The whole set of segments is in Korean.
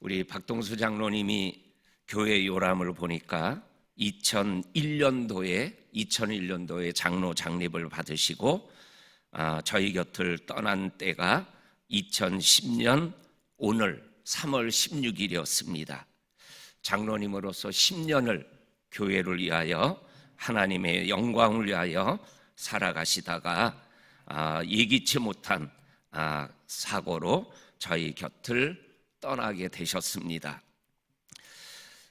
우리 박동수 장로님이 교회 요람을 보니까 2001년도에 2001년도에 장로 장립을 받으시고 아, 저희 곁을 떠난 때가 2010년 오늘 3월 16일이었습니다. 장로님으로서 10년을 교회를 위하여 하나님의 영광을 위하여 살아가시다가 아, 예기치 못한 아, 사고로 저희 곁을 떠나게 되셨습니다.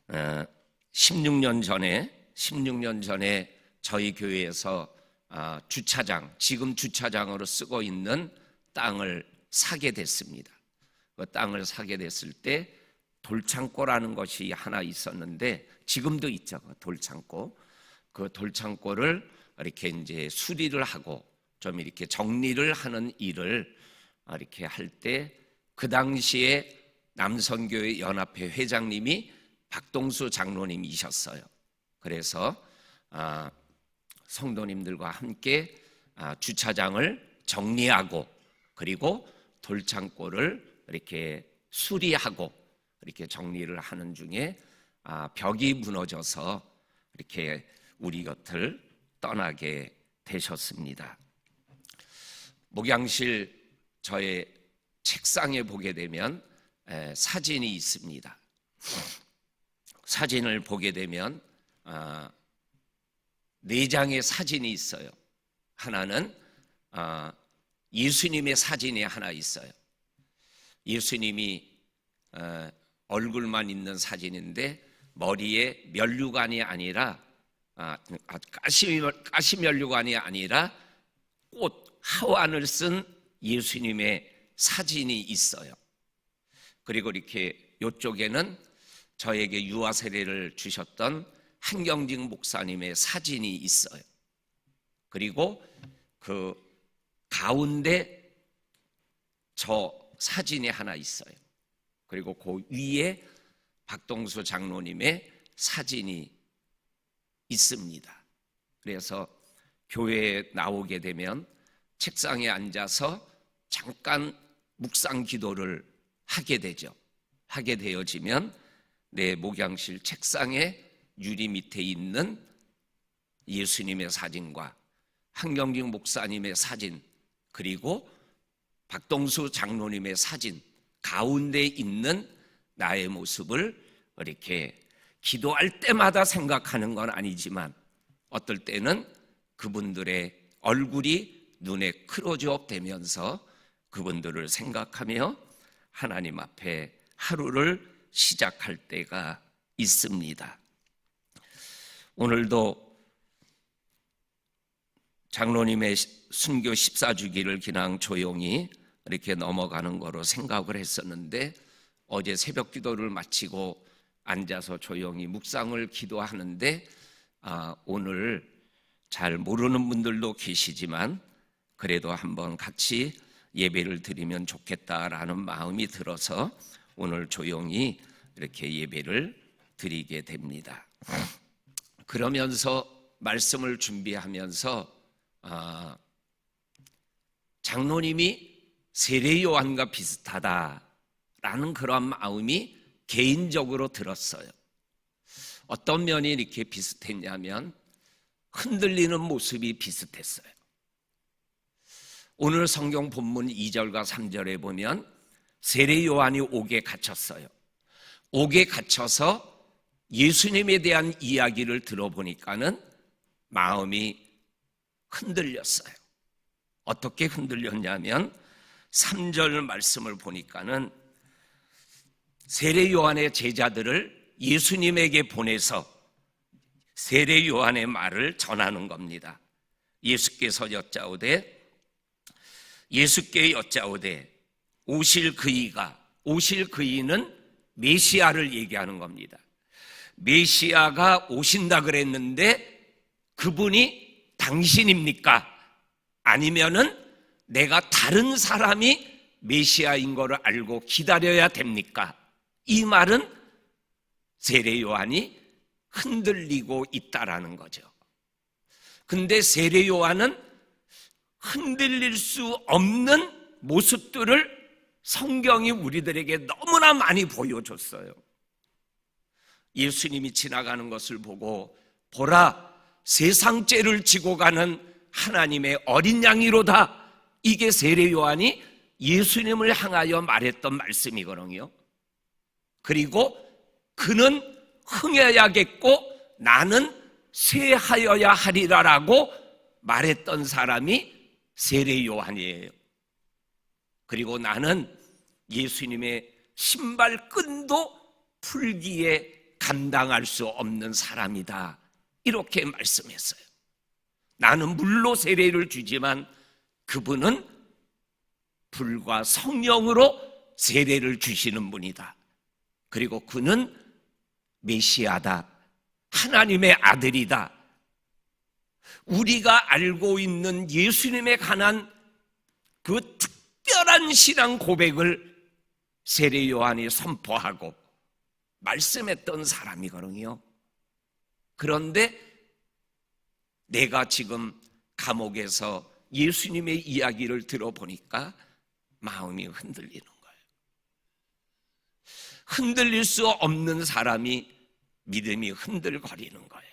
어, 16년 전에 16년 전에 저희 교회에서 아, 주차장 지금 주차장으로 쓰고 있는 땅을 사게 됐습니다. 그 땅을 사게 됐을 때 돌창고라는 것이 하나 있었는데 지금도 있죠. 그 돌창고. 그 돌창고를 이렇게 이제 수리를 하고 좀 이렇게 정리를 하는 일을 이렇게 할 때 그 당시에 남성교회 연합회 회장님이 박동수 장로님이셨어요. 그래서 아, 성도님들과 함께 아, 주차장을 정리하고 그리고 돌창고를 이렇게 수리하고 이렇게 정리를 하는 중에 아, 벽이 무너져서 이렇게 우리 곁을 떠나게 되셨습니다. 목양실 저의 책상에 보게 되면 에, 사진이 있습니다. 사진을 보게 되면 아, 네 장의 사진이 있어요. 하나는 아, 예수님의 사진이 하나 있어요. 예수님이 어, 얼굴만 있는 사진인데 머리에 면류관이 아니라 아, 가시 면류관이 아니라 꽃 하완을 쓴 예수님의 사진이 있어요. 그리고 이렇게 이쪽에는 저에게 유아 세례를 주셨던 한경직 목사님의 사진이 있어요. 그리고 그 가운데 저 사진이 하나 있어요. 그리고 그 위에 박동수 장로님의 사진이 있습니다. 그래서 교회에 나오게 되면 책상에 앉아서 잠깐 묵상 기도를 하게 되죠. 하게 되어지면 내 목양실 책상에 유리 밑에 있는 예수님의 사진과 한경직 목사님의 사진 그리고 박동수 장로님의 사진 가운데 있는 나의 모습을 이렇게 기도할 때마다 생각하는 건 아니지만 어떨 때는 그분들의 얼굴이 눈에 크로즈업 되면서 그분들을 생각하며 하나님 앞에 하루를 시작할 때가 있습니다. 오늘도 장로님의 순교 14주기를 그냥 조용히 이렇게 넘어가는 거로 생각을 했었는데 어제 새벽 기도를 마치고 앉아서 조용히 묵상을 기도하는데 아, 오늘 잘 모르는 분들도 계시지만 그래도 한번 같이 예배를 드리면 좋겠다라는 마음이 들어서 오늘 조용히 이렇게 예배를 드리게 됩니다. 그러면서 말씀을 준비하면서 아, 장로님이 세례 요한과 비슷하다라는 그런 마음이 개인적으로 들었어요. 어떤 면이 이렇게 비슷했냐면 흔들리는 모습이 비슷했어요. 오늘 성경 본문 2절과 3절에 보면 세례 요한이 옥에 갇혔어요. 옥에 갇혀서 예수님에 대한 이야기를 들어보니까는 마음이 흔들렸어요. 어떻게 흔들렸냐면 3절 말씀을 보니까는 세례 요한의 제자들을 예수님에게 보내서 세례 요한의 말을 전하는 겁니다. 예수께서 여짜오되 예수께 여짜오되 오실 그이가 오실 그이는 메시아를 얘기하는 겁니다. 메시아가 오신다 그랬는데 그분이 당신입니까? 아니면은 내가 다른 사람이 메시아인 거를 알고 기다려야 됩니까? 이 말은 세례 요한이 흔들리고 있다라는 거죠. 근데 세례 요한은 흔들릴 수 없는 모습들을 성경이 우리들에게 너무나 많이 보여줬어요. 예수님이 지나가는 것을 보고 보라 세상 죄를 지고 가는 하나님의 어린 양이로다. 이게 세례 요한이 예수님을 향하여 말했던 말씀이거든요. 그리고 그는 흥해야겠고 나는 쇠하여야 하리라라고 말했던 사람이 세례 요한이에요. 그리고 나는 예수님의 신발 끈도 풀기에 감당할 수 없는 사람이다. 이렇게 말씀했어요. 나는 물로 세례를 주지만 그분은 불과 성령으로 세례를 주시는 분이다. 그리고 그는 메시아다. 하나님의 아들이다. 우리가 알고 있는 예수님에 관한 그 특별한 신앙 고백을 세례 요한이 선포하고 말씀했던 사람이거든요. 그런데 내가 지금 감옥에서 예수님의 이야기를 들어보니까 마음이 흔들리는 거예요. 흔들릴 수 없는 사람이 믿음이 흔들거리는 거예요.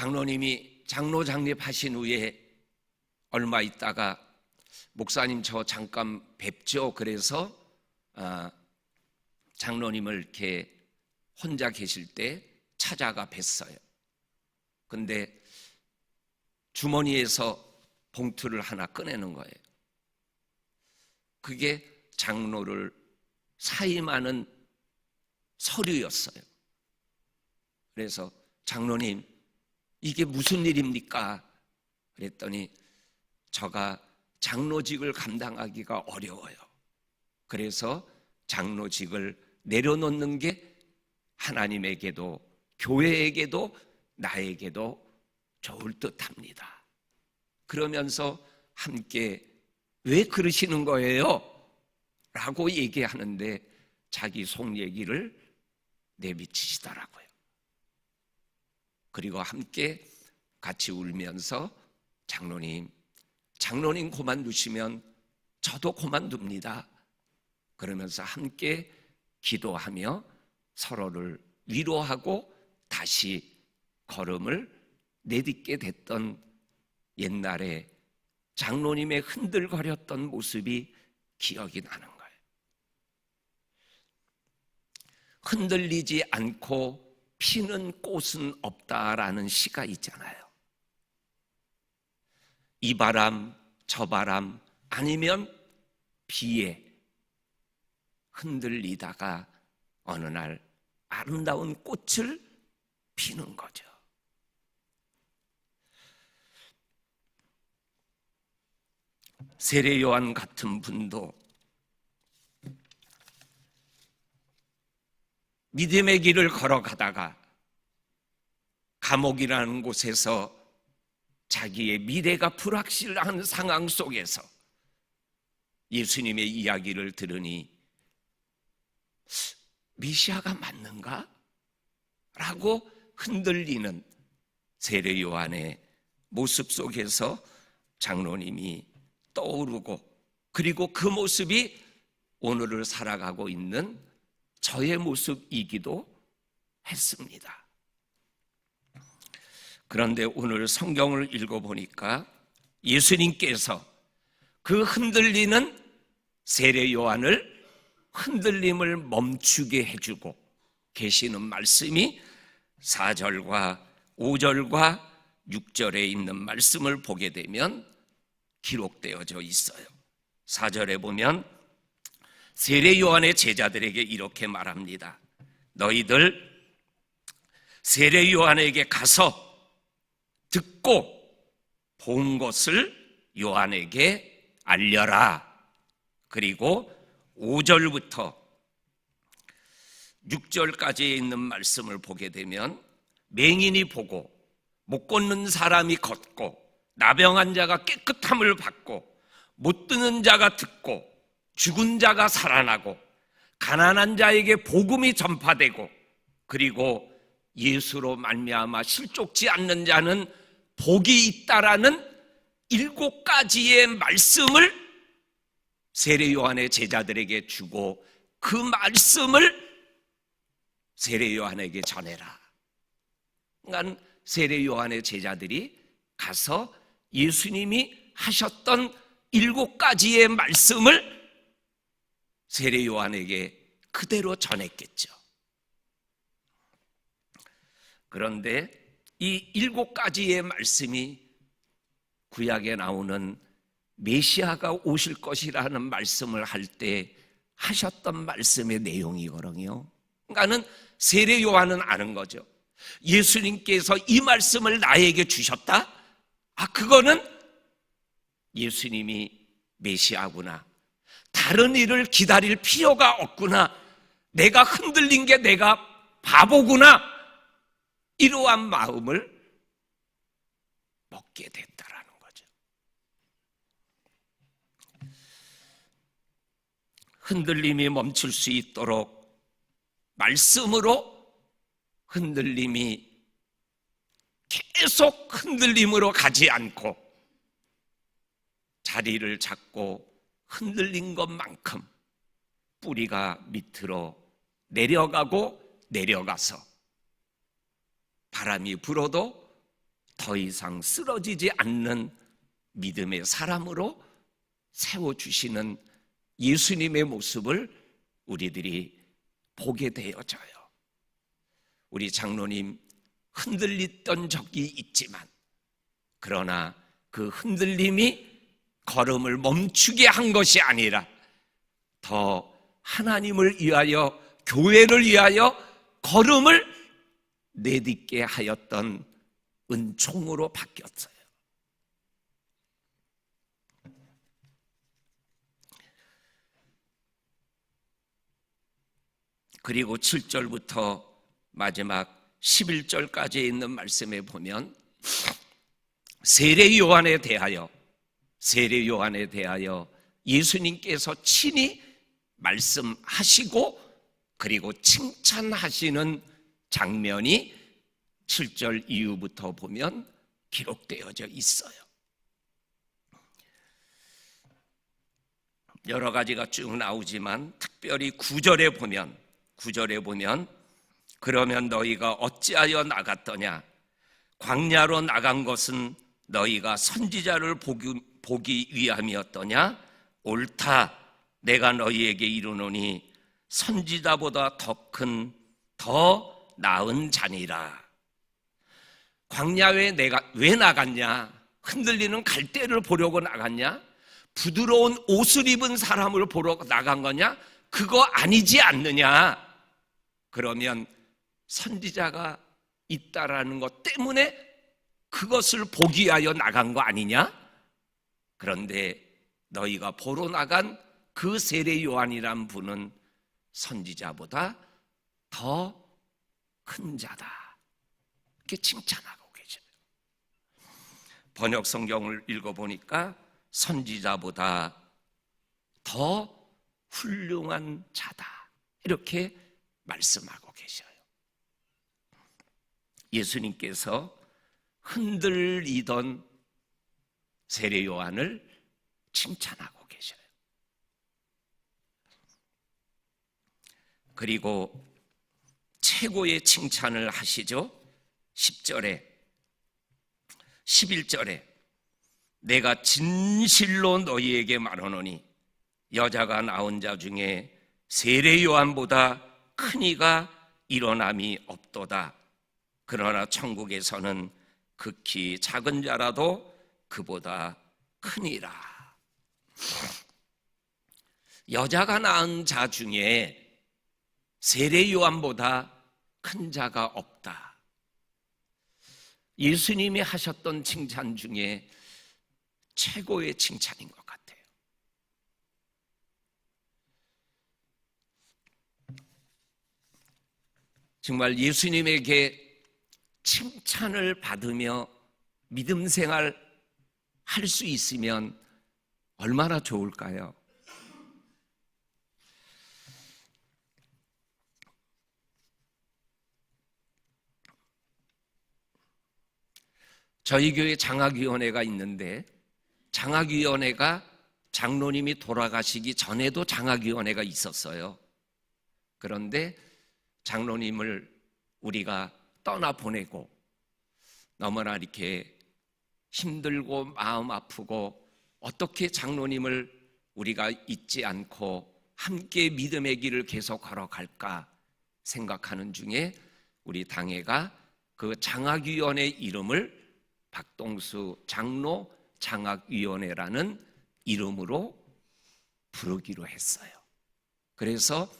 장로님이 장로 장립하신 후에 얼마 있다가 목사님 저 잠깐 뵙죠. 그래서 아, 장로님을 이렇게 혼자 계실 때 찾아가 뵀어요. 근데 주머니에서 봉투를 하나 꺼내는 거예요. 그게 장로를 사임하는 서류였어요. 그래서 장로님, 이게 무슨 일입니까? 그랬더니 저가 장로직을 감당하기가 어려워요. 그래서 장로직을 내려놓는 게 하나님에게도 교회에게도 나에게도 좋을 듯 합니다. 그러면서 함께 왜 그러시는 거예요? 라고 얘기하는데 자기 속 얘기를 내비치시더라고요. 그리고 함께 같이 울면서 장로님, 장로님 그만두시면 저도 그만둡니다. 그러면서 함께 기도하며 서로를 위로하고 다시 걸음을 내딛게 됐던 옛날에 장로님의 흔들거렸던 모습이 기억이 나는 거예요. 흔들리지 않고 피는 꽃은 없다라는 시가 있잖아요. 이 바람, 저 바람, 아니면 비에 흔들리다가 어느 날 아름다운 꽃을 피는 거죠. 세례 요한 같은 분도 믿음의 길을 걸어가다가 감옥이라는 곳에서 자기의 미래가 불확실한 상황 속에서 예수님의 이야기를 들으니 미시아가 맞는가? 라고 흔들리는 세례 요한의 모습 속에서 장로님이 떠오르고 그리고 그 모습이 오늘을 살아가고 있는 저의 모습이기도 했습니다. 그런데 오늘 성경을 읽어보니까 예수님께서 그 흔들리는 세례 요한을 흔들림을 멈추게 해주고 계시는 말씀이 4절과 5절과 6절에 있는 말씀을 보게 되면 기록되어져 있어요. 4절에 보면 세례 요한의 제자들에게 이렇게 말합니다. 너희들 세례 요한에게 가서 듣고 본 것을 요한에게 알려라. 그리고 5절부터 6절까지에 있는 말씀을 보게 되면 맹인이 보고 못 걷는 사람이 걷고 나병한 자가 깨끗함을 받고 못 듣는 자가 듣고 죽은 자가 살아나고 가난한 자에게 복음이 전파되고 그리고 예수로 말미암아 실족지 않는 자는 복이 있다라는 일곱 가지의 말씀을 세례 요한의 제자들에게 주고 그 말씀을 세례 요한에게 전해라. 그러니까 세례 요한의 제자들이 가서 예수님이 하셨던 일곱 가지의 말씀을 세례 요한에게 그대로 전했겠죠. 그런데 이 일곱 가지의 말씀이 구약에 나오는 메시아가 오실 것이라는 말씀을 할 때 하셨던 말씀의 내용이거든요. 그러니까는 세례 요한은 아는 거죠. 예수님께서 이 말씀을 나에게 주셨다? 아, 그거는 예수님이 메시아구나. 다른 일을 기다릴 필요가 없구나. 내가 흔들린 게 내가 바보구나. 이러한 마음을 먹게 됐다라는 거죠. 흔들림이 멈출 수 있도록 말씀으로 흔들림이 계속 흔들림으로 가지 않고 자리를 잡고 흔들린 것만큼 뿌리가 밑으로 내려가고 내려가서 바람이 불어도 더 이상 쓰러지지 않는 믿음의 사람으로 세워주시는 예수님의 모습을 우리들이 보게 되어져요. 우리 장로님 흔들렸던 적이 있지만 그러나 그 흔들림이 걸음을 멈추게 한 것이 아니라 더 하나님을 위하여 교회를 위하여 걸음을 내딛게 하였던 은총으로 바뀌었어요. 그리고 7절부터 마지막 11절까지 있는 말씀에 보면 세례 요한에 대하여 세례 요한에 대하여 예수님께서 친히 말씀하시고 그리고 칭찬하시는 장면이 7절 이후부터 보면 기록되어져 있어요. 여러 가지가 쭉 나오지만 특별히 9절에 보면 9절에 보면 그러면 너희가 어찌하여 나갔더냐 광야로 나간 것은 너희가 선지자를 보기, 보기 위함이었더냐? 옳다. 내가 너희에게 이르노니 선지자보다 더 큰 더 나은 자니라. 광야에 내가 왜 나갔냐? 흔들리는 갈대를 보려고 나갔냐? 부드러운 옷을 입은 사람을 보러 나간 거냐? 그거 아니지 않느냐? 그러면 선지자가 있다라는 것 때문에 그것을 보기 위하여 나간 거 아니냐? 그런데 너희가 보러 나간 그 세례 요한이란 분은 선지자보다 더 큰 자다. 이렇게 칭찬하고 계셔요. 번역 성경을 읽어보니까 선지자보다 더 훌륭한 자다. 이렇게 말씀하고 계셔요. 예수님께서 흔들리던 세례 요한을 칭찬하고 계셔요. 그리고 최고의 칭찬을 하시죠. 10절에 11절에 내가 진실로 너희에게 말하노니 여자가 낳은 자 중에 세례 요한보다 큰 이가 일어남이 없도다. 그러나 천국에서는 극히 작은 자라도 그보다 크니라. 여자가 낳은 자 중에 세례 요한보다 큰 자가 없다. 예수님이 하셨던 칭찬 중에 최고의 칭찬인 것 같아요. 정말 예수님에게 칭찬을 받으며 믿음 생활 할 수 있으면 얼마나 좋을까요? 저희 교회 장학위원회가 있는데 장학위원회가 장로님이 돌아가시기 전에도 장학위원회가 있었어요. 그런데 장로님을 우리가 떠나 보내고 너무나 이렇게 힘들고 마음 아프고 어떻게 장로님을 우리가 잊지 않고 함께 믿음의 길을 계속 걸어갈까 생각하는 중에 우리 당회가 그 장학위원회 이름을 박동수 장로 장학위원회라는 이름으로 부르기로 했어요. 그래서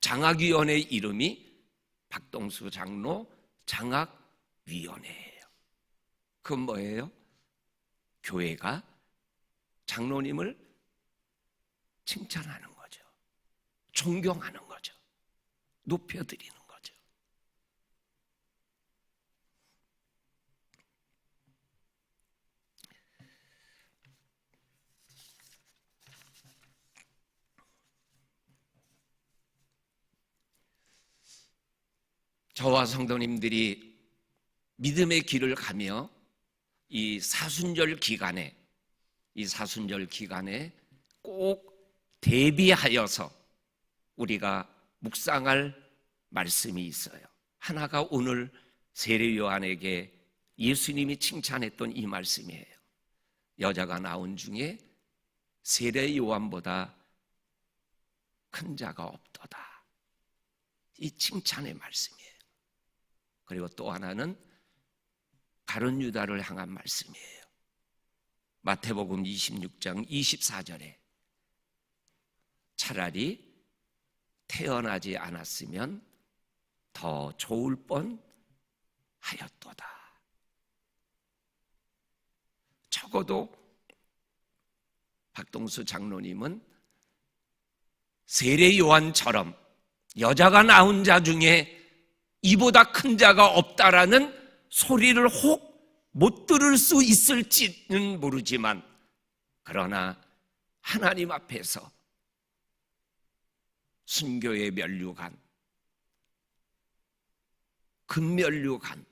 장학위원회 이름이 박동수 장로 장학위원회예요. 그건 뭐예요? 교회가 장로님을 칭찬하는 거죠. 존경하는 거죠. 높여드리는 거죠. 저와 성도님들이 믿음의 길을 가며 이 사순절 기간에 이 사순절 기간에 꼭 대비하여서 우리가 묵상할 말씀이 있어요. 하나가 오늘 세례 요한에게 예수님이 칭찬했던 이 말씀이에요. 여자가 나온 중에 세례 요한보다 큰 자가 없도다. 이 칭찬의 말씀이에요. 그리고 또 하나는 가론 유다를 향한 말씀이에요. 마태복음 26장 24절에 차라리 태어나지 않았으면 더 좋을 뻔 하였도다. 적어도 박동수 장로님은 세례 요한처럼 여자가 낳은 자 중에 이보다 큰 자가 없다라는 소리를 혹 못 들을 수 있을지는 모르지만 그러나 하나님 앞에서 순교의 면류관, 금면류관,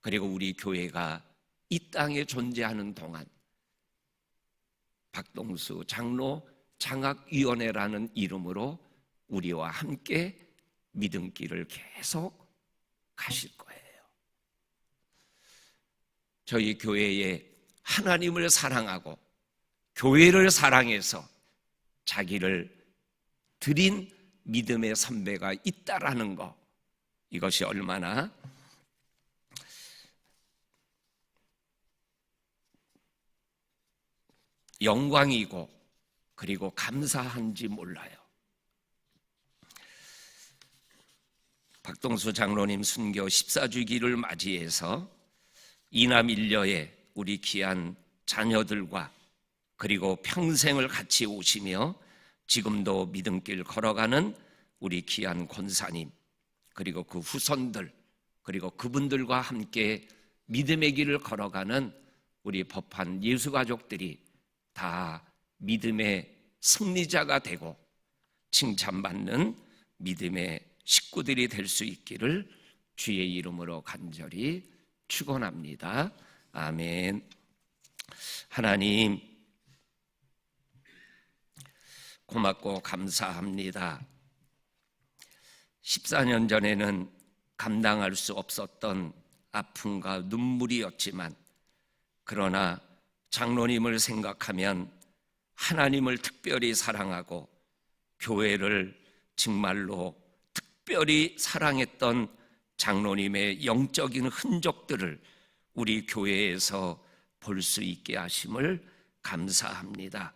그리고 우리 교회가 이 땅에 존재하는 동안 박동수 장로 장학위원회라는 이름으로 우리와 함께 믿음길을 계속 가실 거예요. 저희 교회에 하나님을 사랑하고 교회를 사랑해서 자기를 드린 믿음의 선배가 있다라는 거 이것이 얼마나 영광이고 그리고 감사한지 몰라요. 박동수 장로님 순교 14주기를 맞이해서 이남 일녀의 우리 귀한 자녀들과 그리고 평생을 같이 오시며 지금도 믿음길 걸어가는 우리 귀한 권사님 그리고 그 후손들 그리고 그분들과 함께 믿음의 길을 걸어가는 우리 법한 예수 가족들이 다 믿음의 승리자가 되고 칭찬받는 믿음의 식구들이 될 수 있기를 주의 이름으로 간절히 축원합니다. 아멘. 하나님 고맙고 감사합니다. 14년 전에는 감당할 수 없었던 아픔과 눈물이었지만 그러나 장로님을 생각하면 하나님을 특별히 사랑하고 교회를 정말로 특별히 사랑했던 장로님의 영적인 흔적들을 우리 교회에서 볼 수 있게 하심을 감사합니다.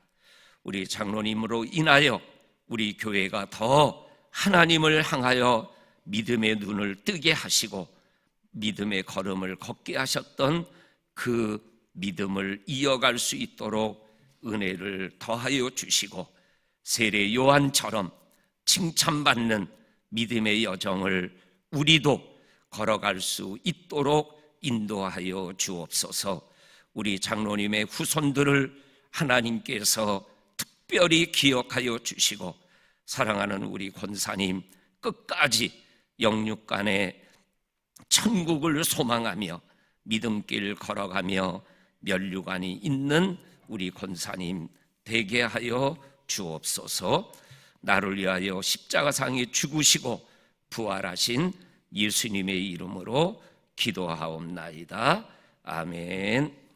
우리 장로님으로 인하여 우리 교회가 더 하나님을 향하여 믿음의 눈을 뜨게 하시고 믿음의 걸음을 걷게 하셨던 그 믿음을 이어갈 수 있도록 은혜를 더하여 주시고 세례 요한처럼 칭찬받는 믿음의 여정을 우리도 걸어갈 수 있도록 인도하여 주옵소서. 우리 장로님의 후손들을 하나님께서 특별히 기억하여 주시고 사랑하는 우리 권사님 끝까지 영육간에 천국을 소망하며 믿음길 걸어가며 면류관이 있는 우리 권사님 되게 하여 주옵소서. 나를 위하여 십자가상에 죽으시고 부활하신 예수님의 이름으로 기도하옵나이다. 아멘.